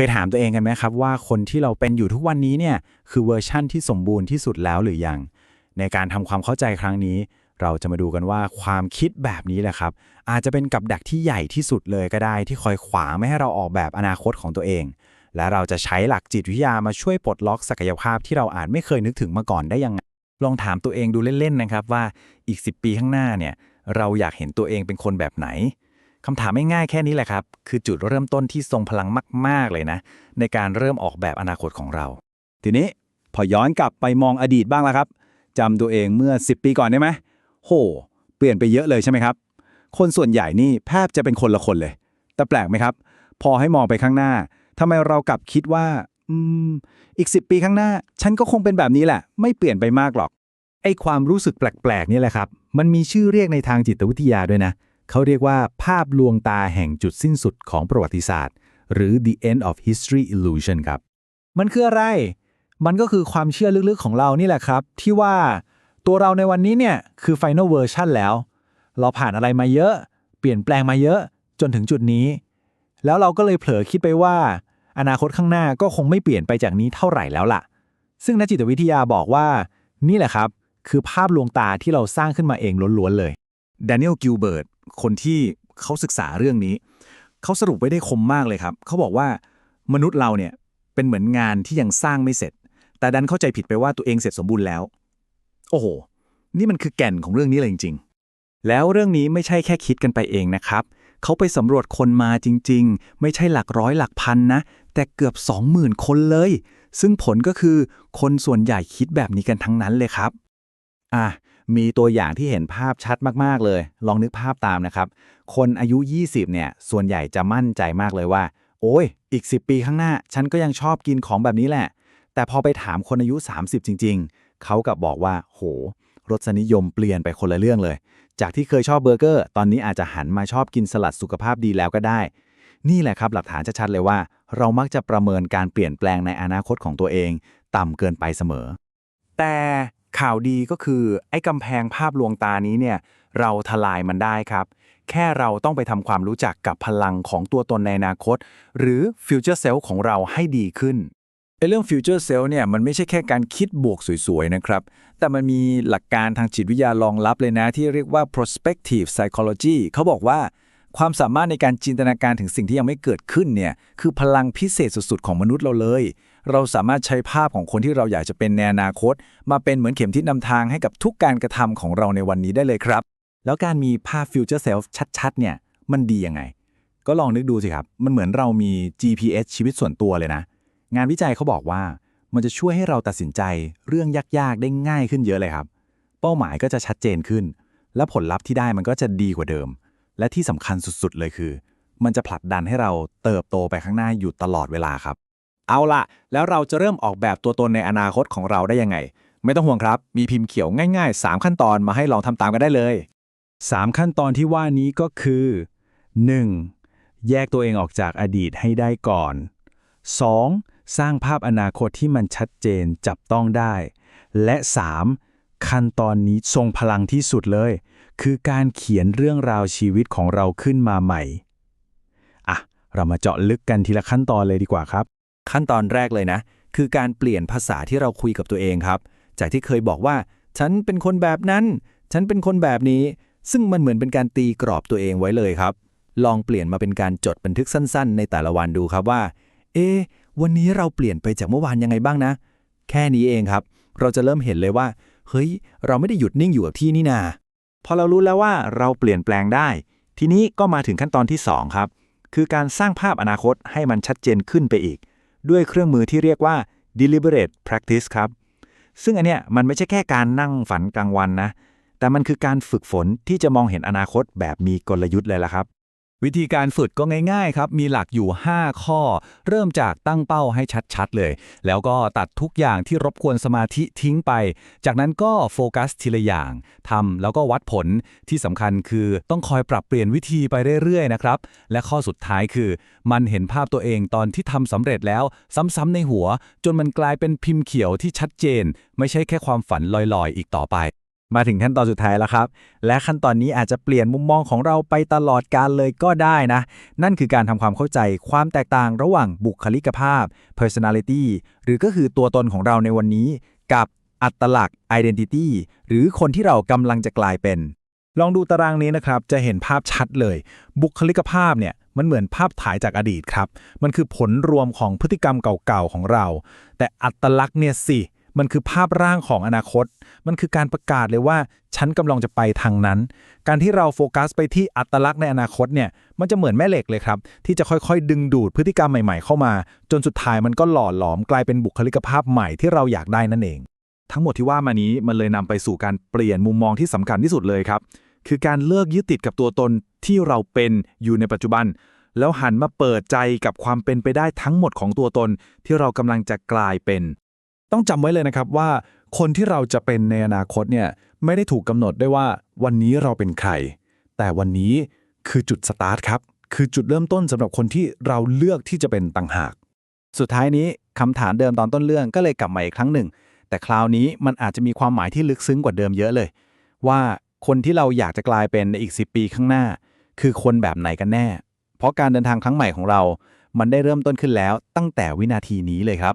เคยถามตัวเองกันไหมครับว่าคนที่เราเป็นอยู่ทุกวันนี้เนี่ยคือเวอร์ชั่นที่สมบูรณ์ที่สุดแล้วหรือยัง ในการทำความเข้าใจครั้งนี้ เราจะมาดูกันว่าความคิดแบบนี้แหละครับ อาจจะเป็นกับดักที่ใหญ่ที่สุดเลยก็ได้ ที่คอยขวางไม่ให้เราออกแบบอนาคตของตัวเอง และเราจะใช้หลักจิตวิทยามาช่วยปลดล็อกศักยภาพที่เราอาจไม่เคยนึกถึงมาก่อนได้ยังไงลองถามตัวเองดูเล่นๆนะครับว่าอีก 10 ปีข้างหน้าเนี่ยเราอยากเห็นตัวเองเป็นคนแบบไหน คำถามไม่ง่ายแค่นี้แหละครับ คือจุดเริ่มต้นที่ทรงพลังมาก ๆ เลยนะ ในการเริ่มออกแบบอนาคตของเรา ทีนี้พอย้อนกลับไปมองอดีตบ้างแล้วครับจำตัวเองเมื่อ 10 ปีก่อนได้ไหมโห เปลี่ยนไปเยอะเลยใช่ไหมครับ คนส่วนใหญ่นี่แทบจะเป็นคนละคนเลย แต่แปลกไหมครับ พอให้มองไปข้างหน้าทำไมเรากลับคิดว่า อืม อีก 10 ปีข้างหน้า ฉันก็คงเป็นแบบนี้แหละ ไม่เปลี่ยนไปมากหรอกไอ้ความรู้สึกแปลกๆนี่แหละครับ มันมีชื่อเรียกในทางจิตวิทยาด้วยนะ เขาเรียกว่าภาพลวงตาแห่งจุดสิ้นสุดของประวัติศาสตร์ หรือ the end of history illusion ครับ มันคืออะไร มันก็คือความเชื่อลึกๆของเรานี่แหละครับ ที่ว่าตัวเราในวันนี้เนี่ย คือ final version แล้ว เราผ่านอะไรมาเยอะ เปลี่ยนแปลงมาเยอะจนถึงจุดนี้ แล้วเราก็เลยเผลอคิดไปว่า อนาคตข้างหน้าก็คงไม่เปลี่ยนไปจากนี้เท่าไหร่แล้วล่ะ ซึ่งนักจิตวิทยาบอกว่า นี่แหละครับ คือภาพลวงตาที่เราสร้างขึ้นมาเองล้วนๆเลย ด a นิเอลกิลเบิร์ตคนที่เขาศึกษาเรื่องนี้ เขาสรุปไว้ได้คมมากเลยครับ เขาบอกว่ามนุษย์เราเนี่ยเป็นเหมือนงานที่ยังสร้างไม่เสร็จ แต่ดันเข้าใจผิดไปว่าตัวเองเสร็จสมบูรณ์แล้ว โอ้โห นี่มันคือแก่นของเรื่องนี้เลยจริง ๆ แล้วเรื่องนี้ไม่ใช่แค่คิดกันไปเองนะครับ เขาไปสำรวจคนมาจริง ๆ ไม่ใช่หลักร้อยหลักพันนะ แต่เกือบ 20,000 คนเลย ซึ่งผลก็คือคนส่วนใหญ่คิดแบบนี้กันทั้งนั้นเลยครับ อะ มีตัวอย่างที่เห็นภาพชัดมากๆเลย ลองนึกภาพตามนะครับ คนอายุ 20 เนี่ย ส่วนใหญ่จะมั่นใจมากเลยว่า โอ้ย อีก 10 ปีข้างหน้า ฉันก็ยังชอบกินของแบบนี้แหละ แต่พอไปถามคนอายุ 30 จริง ๆ เขากลับบอกว่า โห รสนิยมเปลี่ยนไปคนละเรื่องเลย จากที่เคยชอบเบอร์เกอร์ ตอนนี้อาจจะหันมาชอบกินสลัดสุขภาพดีแล้วก็ได้ นี่แหละครับหลักฐานชัดๆเลยว่า เรามักจะประเมินการเปลี่ยนแปลงในอนาคตของตัวเอง ต่ำเกินไปเสมอ แต่ ข่าวดีก็คือไอ้กำแพงภาพลวงตานี้เนี่ยเราทลายมันได้ครับ แค่เราต้องไปทำความรู้จักกับพลังของตัวตนในอนาคต หรือ future self ของเราให้ดีขึ้นไอ้เรื่อง future self เนี่ยมันไม่ใช่แค่การคิดบวกสวยๆนะครับ แต่มันมีหลักการทางจิตวิทยารองรับเลยนะ ที่เรียกว่า prospective psychology เขาบอกว่าความสามารถในการจินตนาการถึงสิ่งที่ยังไม่เกิดขึ้นเนี่ยคือพลังพิเศษสุดๆของมนุษย์เราเลย เราสามารถใช้ภาพของคนที่เราอยากจะเป็นในอนาคต มาเป็นเหมือนเข็มทิศนำทางให้กับทุกการกระทำของเราในวันนี้ได้เลยครับ แล้วการมีภาพ future self ชัดๆ เนี่ย มันดียังไง ก็ลองนึกดูสิครับ มันเหมือนเรามี GPS ชีวิตส่วนตัวเลยนะ งานวิจัยเขาบอกว่า มันจะช่วยให้เราตัดสินใจเรื่องยากๆ ได้ง่ายขึ้นเยอะเลยครับ เป้าหมายก็จะชัดเจนขึ้น และผลลัพธ์ที่ได้มันก็จะดีกว่าเดิม และที่สำคัญสุดๆ เลยคือ มันจะผลักดันให้เราเติบโตไปข้างหน้าอยู่ตลอดเวลาครับ เอาละแล้วเราจะเริ่มออกแบบตัวตนในอนาคตของเราได้ยังไง ไม่ต้องห่วงครับ มีพิมพ์เขียวง่ายๆ 3 ขั้นตอนมาให้ลองทำตามกันได้เลย 3 ขั้นตอนที่ว่านี้ก็คือ 1. แยกตัวเองออกจากอดีตให้ได้ก่อน 2. สร้างภาพอนาคตที่มันชัดเจนจับต้องได้ และ 3. ขั้นตอนนี้ทรงพลังที่สุดเลย คือการเขียนเรื่องราวชีวิตของเราขึ้นมาใหม่ อะ เรามาเจาะลึกกันทีละขั้นตอนเลยดีกว่าครับ ขั้นตอนแรกเลยนะ คือการเปลี่ยนภาษาที่เราคุยกับตัวเองครับ จากที่เคยบอกว่า ฉันเป็นคนแบบนั้น ฉันเป็นคนแบบนี้ ซึ่งมันเหมือนเป็นการตีกรอบตัวเองไว้เลยครับ ลองเปลี่ยนมาเป็นการจดบันทึกสั้น ๆ ในแต่ละวันดูครับว่า เอ๊ะวันนี้เราเปลี่ยนไปจากเมื่อวานยังไงบ้างนะ แค่นี้เองครับ เราจะเริ่มเห็นเลยว่า เฮ้ย เราไม่ได้หยุดนิ่งอยู่กับที่นี่นาพอเรารู้แล้วว่าเราเปลี่ยนแปลงได้ ทีนี้ก็มาถึงขั้นตอนที่ 2 ครับ คือการสร้างภาพอนาคตให้มันชัดเจนขึ้นไปอีก ด้วยเครื่องมือที่เรียกว่า deliberate practice ครับ ซึ่งอันเนี้ยมันไม่ใช่แค่การนั่งฝันกลางวันนะ แต่มันคือการฝึกฝนที่จะมองเห็นอนาคตแบบมีกลยุทธ์เลยละครับ วิธีการฝึกก็ง่ายๆครับ มีหลักอยู่ 5 ข้อ เริ่มจากตั้งเป้าให้ชัดๆเลย แล้วก็ตัดทุกอย่างที่รบกวนสมาธิทิ้งไป จากนั้นก็โฟกัสทีละอย่างทำแล้วก็วัดผลที่สำคัญคือต้องคอยปรับเปลี่ยนวิธีไปเรื่อยๆนะครับ และข้อสุดท้ายคือ มันเห็นภาพตัวเองตอนที่ทำสำเร็จแล้ว ซ้ำๆในหัว จนมันกลายเป็นพิมพ์เขียวที่ชัดเจน ไม่ใช่แค่ความฝันลอยๆ อีกต่อไป มาถึงขั้นตอนสุดท้ายแล้วครับ และขั้นตอนนี้อาจจะเปลี่ยนมุมมองของเราไปตลอดการเลยก็ได้นะ นั่นคือการทำความเข้าใจความแตกต่างระหว่างบุคลิกภาพ personality หรือก็คือตัวตนของเราในวันนี้ กับอัตลักษณ์ identity หรือคนที่เรากำลังจะกลายเป็น ลองดูตารางนี้นะครับ จะเห็นภาพชัดเลย บุคลิกภาพเนี่ยมันเหมือนภาพถ่ายจากอดีตครับ มันคือผลรวมของพฤติกรรมเก่าๆของเรา แต่อัตลักษณ์เนี่ยสิ มันคือภาพร่างของอนาคต มันคือการประกาศเลยว่า ฉันกำลังจะไปทางนั้น การที่เราโฟกัสไปที่อัตลักษณ์ในอนาคตเนี่ยมันจะเหมือนแม่เหล็กเลยครับ ที่จะค่อยๆ ดึงดูดพฤติกรรมใหม่ๆ เข้ามา จนสุดท้ายมันก็หล่อหลอมกลายเป็นบุคลิกภาพใหม่ที่เราอยากได้นั่นเอง ทั้งหมดที่ว่ามานี้มันเลยนำไปสู่การเปลี่ยนมุมมองที่สำคัญที่สุดเลยครับคือการเลิกยึดติดกับตัวตนที่เราเป็นอยู่ในปัจจุบัน แล้วหันมาเปิดใจกับความเป็นไปได้ทั้งหมดของตัวตนที่เรากำลังจะกลายเป็น ต้องจำไว้เลยนะครับว่าคนที่เราจะเป็นในอนาคตเนี่ยไม่ได้ถูกกำหนดได้ว่าวันนี้เราเป็นใคร แต่วันนี้คือจุดสตาร์ทครับ คือจุดเริ่มต้นสำหรับคนที่เราเลือกที่จะเป็นต่างหาก สุดท้ายนี้คำถามเดิมตอนต้นเรื่องก็เลยกลับมาอีกครั้งหนึ่ง แต่คราวนี้มันอาจจะมีความหมายที่ลึกซึ้งกว่าเดิมเยอะเลย ว่าคนที่เราอยากจะกลายเป็นในอีก 10 ปีข้างหน้า คือคนแบบไหนกันแน่ เพราะการเดินทางครั้งใหม่ของเรา มันได้เริ่มต้นขึ้นแล้วตั้งแต่วินาทีนี้เลยครับ